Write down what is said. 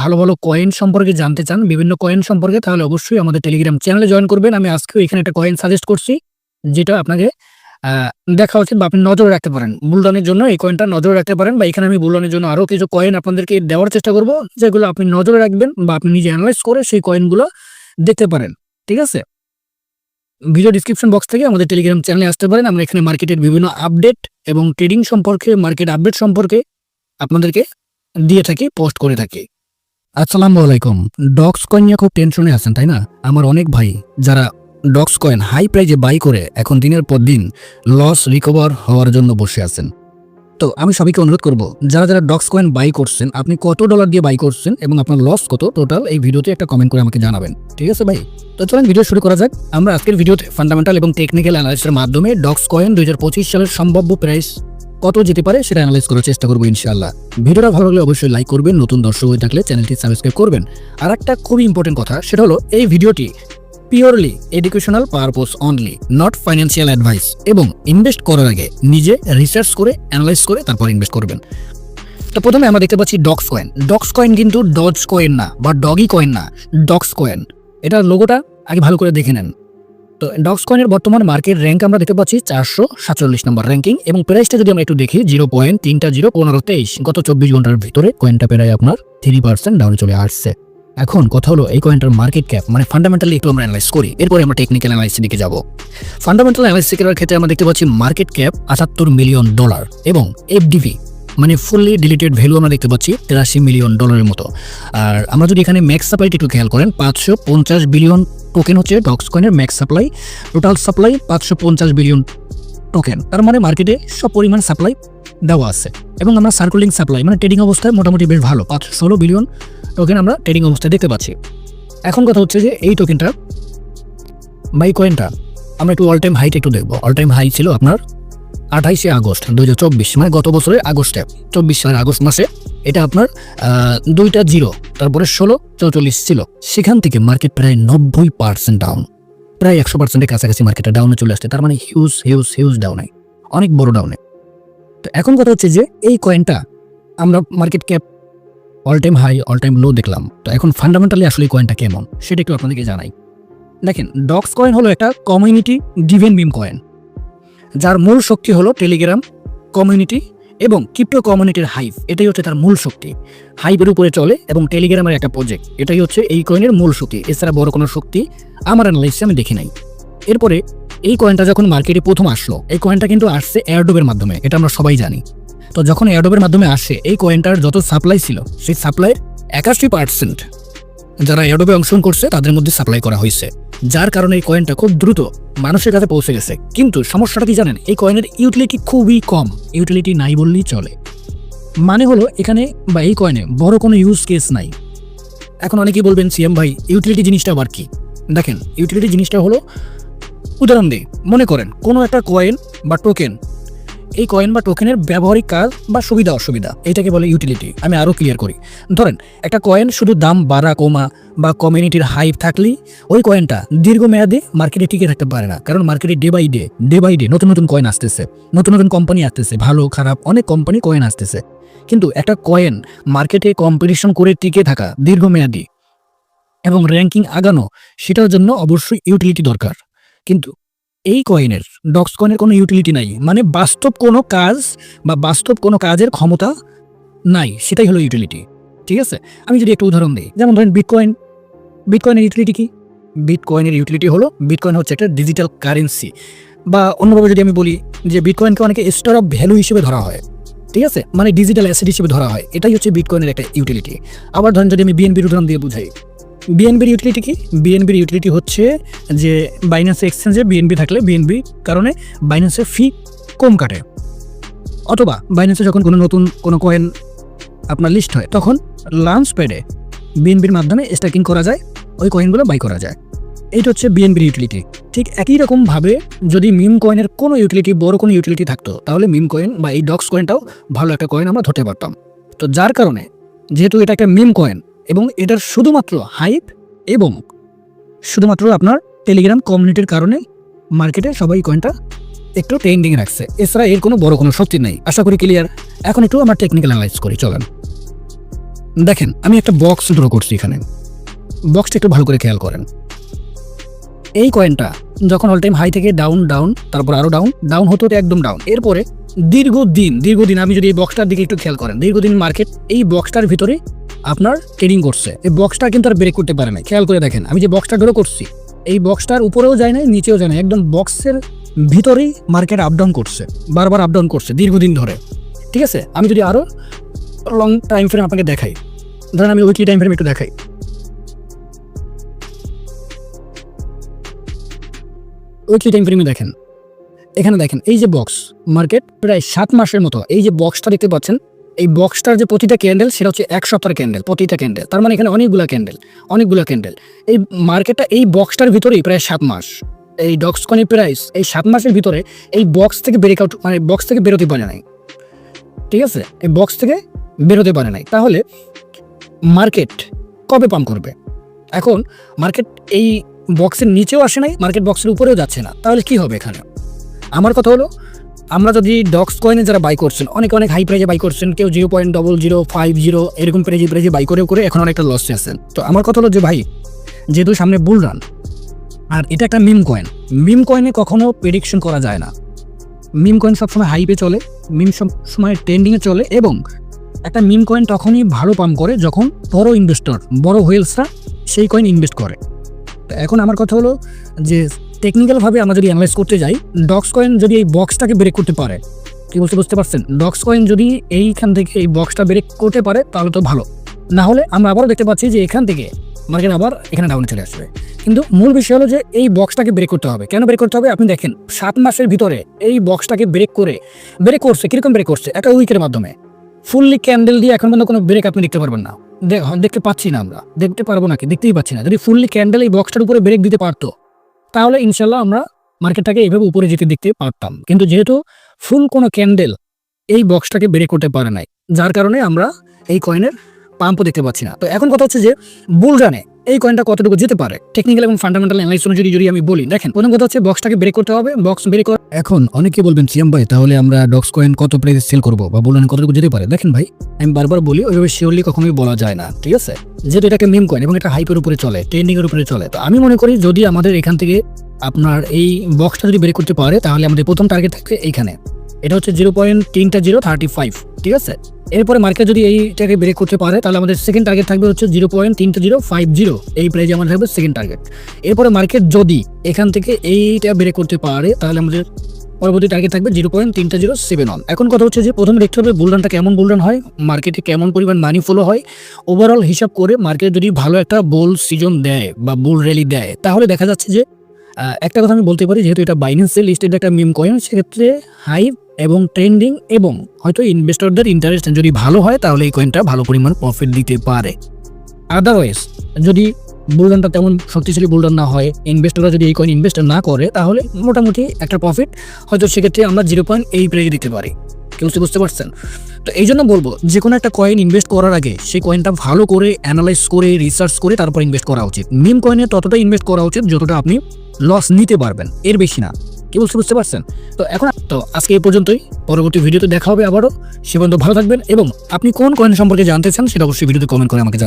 ভালো ভালো কয়েন সম্পর্কে জানতে চান, বিভিন্ন কয়েন সম্পর্কে, তাহলে অবশ্যই আমাদের টেলিগ্রাম চ্যানেলে জয়েন করবেন। আমি আজকেও এখানে একটা কয়েন সাজেস্ট করছি, যেটা আপনাকে দেখা উচিত বা আপনি নজরে রাখতে পারেন। বুলডনের জন্য এই কয়েনটা নজরে রাখতে পারেন বা এখানে আমি বুলডনের জন্য আরও কিছু কয়েন আপনাদেরকে দেওয়ার চেষ্টা করব, যেগুলো আপনি নজরে রাখবেন বা আপনি নিজে অ্যানালাইজ করে সেই কয়েনগুলো দেখতে পারেন। ঠিক আছে? ভিডিও ডিসক্রিপশন বক্স থেকে আমাদের টেলিগ্রাম চ্যানেলে আসতে পারেন। আমরা এখানে মার্কেটের বিভিন্ন আপডেট এবং ট্রেডিং সম্পর্কে মার্কেট আপডেট সম্পর্কে আপনাদেরকে দিয়ে থাকি পোস্ট করে থাকি। আসসালামু আলাইকুম। ডক্স কয়েন নিয়ে খুব টেনশনে আছেন, তাই না? আমার অনেক ভাই, যারা ডক্স কয়েন হাই প্রাইজে বাই করে এখন দিনের পর দিন লস রিকভার হওয়ার জন্য বসে আছেন। তো আমি সবাইকে অনুরোধ করব, যারা যারা ডক্স কয়েন বাই করছেন, আপনি কত ডলার দিয়ে বাই করছেন এবং আপনার লস কত, টোটাল এই ভিডিওতে একটা কমেন্ট করে আমাকে জানাবেন। ঠিক আছে ভাই? তো চলেন ভিডিও শুরু করা যাক। আমরা আজকের ভিডিওতে ফান্ডামেন্টাল এবং টেকনিক্যাল অ্যানালাইসিসের মাধ্যমে ডক্স কয়েন দু হাজার পঁচিশ সালের সম্ভাব্য প্রাইস কত যেতে পারে সেটা অ্যানালাইজ করার চেষ্টা করব ইনশাল্লাহ ভিডিওটা ভালো লাগলে অবশ্যই লাইক করবেন, নতুন দর্শক হয়ে থাকলে চ্যানেলটি সাবস্ক্রাইব করবেন। আর একটা খুবই ইম্পর্টেন্ট কথা, সেটা হলো এই ভিডিওটি purely educational purpose only not financial advice এবং ইনভেস্ট করার আগে নিজে রিসার্চ করে অ্যানালাইজ করে তারপর ইনভেস্ট করবেন। তো প্রথমে আমরা দেখতে পাচ্ছি ডক্স কয়েন ডক্স কয়েন কিন্তু ডজ কয়েন না, বা ডগি কয়েন না ডক্স কয়েন এটার লোগোটা আগে ভালো করে দেখে নেন। তো ডক্স কয়েনের বর্তমান মার্কেট র্যাঙ্ক আমরা দেখতে পাচ্ছি চারশো সাতচল্লিশ নম্বর র্যাঙ্কিং এবং প্রাইসটা যদি আমরা একটু দেখি জিরো পয়েন্ট তিনটা জিরো পনেরো তেইশ, গত চব্বিশ ঘণ্টার ভিতরে কয়েনটা প্রায় আপনার থ্রি পার্সেন্ট ডাউনে চলে আসছে। এখন কথা হলো এই কয়েনটার মার্কেট ক্যাপ মানে ফান্ডামেন্টালি একটু আমরা অ্যানালাইজ করি, এরপরে আমরা টেকনিক্যাল অ্যানালাইসিস দিকে যাব। ফান্ডামেন্টাল অ্যানালাইসিস করার ক্ষেত্রে আমরা দেখতে পাচ্ছি মার্কেট ক্যাপ আটাত্তর মিলিয়ন ডলার এবং এফডিভি মানে ফুললি ডিলিটেড ভ্যালু আমরা দেখতে পাচ্ছি তেরাশি মিলিয়ন ডলারের মতো। আর আমরা যদি এখানে ম্যাক্স সাপ্লাইটি একটু খেয়াল করেন, পাঁচশো পঞ্চাশ বিলিয়ন টোকেন হচ্ছে ডক্স কয়েনের ম্যাক্স সাপ্লাই টোটাল সাপ্লাই পাঁচশো পঞ্চাশ বিলিয়ন টোকেন তার মানে মার্কেটে সব পরিমাণ সাপ্লাই দেওয়া আছে। এবং আমরা সার্কুলিং সাপ্লাই মানে ট্রেডিং অবস্থায় মোটামুটি বেশ ভালো, পাঁচশো ষোলো বিলিয়ন টোকেন আমরা ট্রেডিং অবস্থায় দেখতে পাচ্ছি। এখন কথা হচ্ছে যে এই টোকেনটা বাই কয়েনটা আমরা একটু অল টাইম হাইট একটু দেখব। অল টাইম হাই ছিল আপনার আঠাইশে আগস্ট দুই হাজার চব্বিশ মানে গত বছরের আগস্টে, চব্বিশ সালের আগস্ট মাসে। এটা আপনার দুইটা জিরো, তারপরে ষোলো, চৌচল্লিশ ছিল। সেখান থেকে মার্কেট প্রায় নব্বই পার্সেন্ট ডাউন প্রায় একশো পার্সেন্টের কাছাকাছি মার্কেটটা ডাউনে চলে আসছে। তার মানে হিউজ হিউজ হিউজ ডাউনে অনেক বড় ডাউনে তো এখন কথা হচ্ছে যে, এই কয়েনটা আমরা market cap all time high all time low দেখলাম। তো এখন ফান্ডামেন্টালি আসলে কয়েনটা কেমন, সেটা একটু আপনাদেরকে জানাই। দেখেন ডক্স কয়েন হলো একটা কমিউনিটি ডিভেন বিম কয়েন যার মূল শক্তি হলো টেলিগ্রাম কমিউনিটি এবং ক্রিপ্টো কমিউনিটির হাইভ এটাই হচ্ছে তার মূল শক্তি। হাইভের উপরে চলে এবং টেলিগ্রামের একটা প্রজেক্ট এটাই হচ্ছে এই কয়েনের মূল শক্তি। এছাড়া বড় কোনো শক্তি আমার অ্যানালাইসে আমি দেখি নাই। এরপরে এই কয়েনটা যখন মার্কেটে প্রথম আসলো, এই কয়েনটা কিন্তু আসছে এয়ারডোবের মাধ্যমে, এটা আমরা সবাই জানি। তো যখন এয়ারডোবের মাধ্যমে আসে, এই কয়েনটার যত সাপ্লাই ছিল, সেই সাপ্লাইয়ের একাশি পার্সেন্ট যারা এয়ারডোবে অংশগ্রহণ করছে, তাদের মধ্যে সাপ্লাই করা হয়েছে। যার কারণে এই কয়েনটা খুব দ্রুত মানুষের কাছে পৌঁছে গেছে। কিন্তু সমস্যাটা কি জানেন? এই কয়েনের ইউটিলিটি খুবই কম। ইউটিলিটি নাই বললেই চলে। মানে হলো এখানে বা এই কয়েনে বড় কোনো ইউজ কেস নাই। এখন অনেকেই বলবেন সিএম ভাই ইউটিলিটি জিনিসটা আবার কি? দেখেন ইউটিলিটি জিনিসটা হলো, উদাহরণ দিই মনে করেন কোনো একটা কয়েন বা টোকেন এই কয়েন বা টোকেনের ব্যবহারিক কাজ বা সুবিধা, অসুবিধা, এটাকে বলে ইউটিলিটি আমি আরও ক্লিয়ার করি। ধরেন, একটা কয়েন শুধু দাম বাড়া, কমা বা কমিউনিটির হাইপ থাকলেই ওই কয়েনটা দীর্ঘমেয়াদে মার্কেটে টিকে থাকতে পারে না। কারণ মার্কেটে day by day day by day নতুন নতুন কয়েন আসতেছে, নতুন নতুন কোম্পানি আসতেছে, ভালো, খারাপ, অনেক কোম্পানি কয়েন আসতেছে। কিন্তু একটা কয়েন মার্কেটে কম্পিটিশন করে টিকে থাকা দীর্ঘমেয়াদী এবং র্যাঙ্কিং আগানো, সেটার জন্য অবশ্যই ইউটিলিটি দরকার। কিন্তু এই কয়েনের ডক্স কয়েনের কোনো ইউটিলিটি নাই। মানে বাস্তব কোনো কাজ বা বাস্তব কোনো কাজের ক্ষমতা নাই, সেটাই হলো ইউটিলিটি ঠিক আছে? আমি যদি একটু উদাহরণ দিই, যেমন ধরেন বিটকয়েন বিটকয়েনের ইউটিলিটি কি? বিটকয়েনের ইউটিলিটি হলো বিটকয়েন হচ্ছে একটা ডিজিটাল কারেন্সি বা অন্যভাবে যদি আমি বলি যে বিটকয়েনকে অনেকে স্টোর অফ ভ্যালু হিসেবে ধরা হয়, ঠিক আছে? মানে ডিজিটাল অ্যাসেট হিসেবে ধরা হয়, এটাই হচ্ছে বিটকয়েনের একটা ইউটিলিটি আবার ধরেন যদি আমি বিএনপির উদাহরণ দিয়ে বুঝাই বিএনবির ইউটিলিটি কি? বিএনবির ইউটিলিটি হচ্ছে যে বাইন্যান্স এক্সচেঞ্জে বিএনবি থাকলে বিএনবি কারণে বাইন্যান্সের ফি কম কাটে। অথবা বাইন্যান্সে যখন কোনো নতুন কোনো কয়েন আপনার লিস্ট হয়, তখন লাঞ্চ প্যাডে বিএনবির মাধ্যমে স্ট্যাকিং করা যায়, ওই কয়েনগুলো বাই করা যায়। এইটা হচ্ছে বিএনবির ইউটিলিটি ঠিক একই রকমভাবে যদি মিম কয়েনের কোনো ইউটিলিটি বড় কোনো ইউটিলিটি থাকতো, তাহলে মিম কয়েন বা এই ডক্স কয়েনটাও ভালো একটা কয়েন আমরা ধরতে পারতাম। তো যার কারণে, যেহেতু এটা একটা মিম কয়েন এবং এটার শুধুমাত্র হাইপ এবং শুধুমাত্র আপনার টেলিগ্রাম কমিউনিটির কারণে মার্কেটে সবাই কয়েনটা একটু ট্রেন্ডিং রাখছে। এছাড়া এর কোনো বড় কোনো শক্তি নেই। আশা করি ক্লিয়ার এখন একটু আমার টেকনিক্যাল অ্যানালাইজ করি, চলেন। দেখেন, আমি একটা বক্স ড্র করছি এখানে। বক্সটা একটু ভালো করে খেয়াল করেন। এই কয়েনটা যখন অল টাইম হাই থেকে ডাউন ডাউন তারপর আরও ডাউন ডাউন হতে হতে একদম ডাউন এরপরে দীর্ঘদিন দীর্ঘদিন আমি যদি এই বক্সটার দিকে একটু খেয়াল করেন, দীর্ঘদিন মার্কেট এই বক্সটার ভিতরে আপনার ট্রেডিং করছে। এই বক্সটা কিন্তু আর ব্রেক করতে পারে না খেয়াল করে দেখেন, আমি যে বক্সটা ড্র করছি, এই বক্সটার উপরেও যায় না নিচেও যায় না একদম বক্সের ভিতরেই মার্কেট আপ ডাউন করছে, বারবার আপ ডাউন করছে দীর্ঘদিন ধরে। ঠিক আছে? আমি যদি আরও লং টাইম ফ্রেম আপনাকে দেখাই, ধরেন আমি উইকলি টাইম ফ্রেম একটু দেখাই। উইকলি টাইম ফ্রেমে দেখেন, এখানে দেখেন, এই যে বক্স মার্কেট প্রায় সাত মাসের মতো, এই যে বক্সটা দেখতে পাচ্ছেন এই বক্সটার যে প্রতিটা ক্যান্ডেল সেটা হচ্ছে এক সপ্তাহের ক্যান্ডেল প্রতিটা ক্যান্ডেল তার মানে এখানে অনেকগুলো ক্যান্ডেল অনেকগুলো ক্যান্ডেল এই মার্কেটটা এই বক্সটার ভিতরেই প্রায় সাত মাস। এই ডক্সকনি প্রাইস এই সাত মাসের ভিতরে এই বক্স থেকে ব্রেক আউট মানে বক্স থেকে বেরোতে পারে নাই। ঠিক আছে? এই বক্স থেকে বেরোতে পারে নাই। তাহলে মার্কেট কবে পাম্প করবে? এখন মার্কেট এই বক্সের নিচেও আসে নাই মার্কেট বক্সের উপরেও যাচ্ছে না। তাহলে কি হবে এখানে? আমার কথা হলো আমরা যদি ডক্স কয়েনে যারা বাই করছেন, অনেক অনেক হাই প্রাইজে বাই করছেন, কেউ zero point double zero five zero এরকম প্রাইজে প্রাইজে বাই করে করে এখন অনেকটা লসে আছেন। তো আমার কথা হলো যে ভাই, যেহেতু সামনে বুল রান আর এটা একটা মিম কয়েন মিম কয়েনে কখনো প্রেডিকশন করা যায় না। মিম কয়েন সবসময় হাইপে চলে মিম সব সময় ট্রেন্ডিংয়ে চলে এবং একটা মিম কয়েন তখনই ভালো পাম্প করে যখন বড় ইনভেস্টর বড় হোয়েলসরা সেই কয়েন ইনভেস্ট করে। তো এখন আমার কথা হলো যে টেকনিক্যালভাবে আমরা যদি অ্যানালাইজ করতে যাই ডক্স কয়েন যদি এই বক্সটাকে ব্রেক করতে পারে, কি বলতে বুঝতে পারছেন? ডক্স কয়েন যদি এইখান থেকে এই বক্সটা ব্রেক করতে পারে, তাহলে তো ভালো। না হলে আমরা আবারও দেখতে পাচ্ছি যে এখান থেকে মার্কেট আবার এখানে ডাউনে চলে আসবে। কিন্তু মূল বিষয় হলো যে এই বক্সটাকে ব্রেক করতে হবে। কেন ব্রেক করতে হবে? আপনি দেখেন, সাত মাসের ভিতরে এই বক্সটাকে ব্রেক করে ব্রেক করছে, কীরকম ব্রেক করছে? একটা উইকের মাধ্যমে। ফুললি ক্যান্ডেল দিয়ে এখন পর্যন্ত কোনো ব্রেক আপনি দেখতে পারবেন না। দেখ- দেখতে পাচ্ছি না আমরা। দেখতে পারব নাকি? দেখতেই পাচ্ছি না। যদি ফুললি ক্যান্ডেল এই বক্সটার উপরে ব্রেক দিতে পারতো তাহলে ইনশাল্লাহ আমরা মার্কেটটাকে এইভাবে উপরে যেতে দেখতে পারতাম। কিন্তু যেহেতু ফুল কোনো ক্যান্ডেল এই বক্সটাকে বেড়ে করতে পারে নাই, যার কারণে আমরা এই কয়েনের পাম্পও দেখতে পাচ্ছি না। তো এখন কথা হচ্ছে যে বুল রানে এই কয়েনটা কতটুকু যেতে পারে? টেকনিক্যাল এবং ফান্ডামেন্টাল অ্যানালাইস অনুযায়ী যদি আমি বলি, দেখেন, প্রথম কথা হচ্ছে বক্সটাকে ব্রেক করতে হবে। বক্স ব্রেক এখন অনেকে বলবেন সিএম ভাই, তাহলে আমরা ডক্স কয়েন কত প্রাইসে সেল করব বা বুল রানে কতটুকু যেতে পারে? দেখেন ভাই, আমি বারবার বলি, ওইভাবে শিওরলি কখনোই বলা যায় না, ঠিক আছে? যেহেতু এটাকে মিম কয়েন এবং এটা হাইপের উপরে চলে ট্রেন্ডিং এর উপরে চলে, তো আমি মনে করি যদি আমাদের এখান থেকে আপনার এই বক্সটা যদি ব্রেক করতে পারে, তাহলে আমাদের প্রথম টার্গেট থাকবে এইখানে। এটা হচ্ছে জিরো পয়েন্ট তিনটা জিরো থার্টি ফাইভ ঠিক আছে? এরপরে মার্কেট যদি এইটাকে ব্রেক করতে পারে, তাহলে আমাদের সেকেন্ড টার্গেট থাকবে হচ্ছে জিরো পয়েন্ট তিনটা জিরো ফাইভ জিরো এই প্রাইজে আমাদের থাকবে সেকেন্ড টার্গেট এরপরে মার্কেট যদি এখান থেকে এইটা ব্রেক করতে পারে, তাহলে আমাদের পরবর্তী টার্গেট থাকবে জিরো পয়েন্ট তিনটা জিরো সেভেন ওয়ান এখন কথা হচ্ছে যে প্রথমে দেখতে হবে বুলরানটা কেমন বুলরান হয় মার্কেটে কেমন পরিমাণ মানি ফলো হয়। ওভারঅল হিসাব করে মার্কেট যদি ভালো একটা বোল সিজন দেয় বা বুল র্যালি দেয়, তাহলে দেখা যাচ্ছে যে একটা কথা আমি বলতে পারি, যেহেতু এটা বাইন্যান্সের লিস্টেড একটা মিম কয়েন সেক্ষেত্রে হাই এবং ট্রেন্ডিং এবং হয়তো ইনভেস্টরদের ইন্টারেস্ট যদি ভালো হয়, তাহলে এই কয়েনটা ভালো পরিমাণ প্রফিট দিতে পারে। আদারওয়াইজ যদি বুলডানটা তেমন শক্তিশালী বুলডান না হয় ইনভেস্টররা যদি এই কয়েন ইনভেস্ট না করে, তাহলে মোটামুটি একটা প্রফিট হয়তো সেক্ষেত্রে আমরা জিরো পয়েন্ট এই প্রাইজে দিতে পারি। কেউ বুঝতে বুঝতে পারছেন? তো এই জন্য বলব যে কোনো একটা কয়েন ইনভেস্ট করার আগে সেই কয়েনটা ভালো করে অ্যানালাইজ করে রিসার্চ করে তারপর ইনভেস্ট করা উচিত। মিম কয়েনে ততটা ইনভেস্ট করা উচিত যতটা আপনি লস নিতে পারবেন। এর বেশি না। কি বলছি বুঝতে পারছেন? তো এখন তো আজকে এই পর্যন্তই। পরবর্তী ভিডিওতে দেখা হবে আবারও। সে পর্যন্ত ভালো থাকবেন এবং আপনি কোন কয়েন সম্পর্কে জানতে চান সেটা অবশ্যই ভিডিওতে কমেন্ট করে আমাকে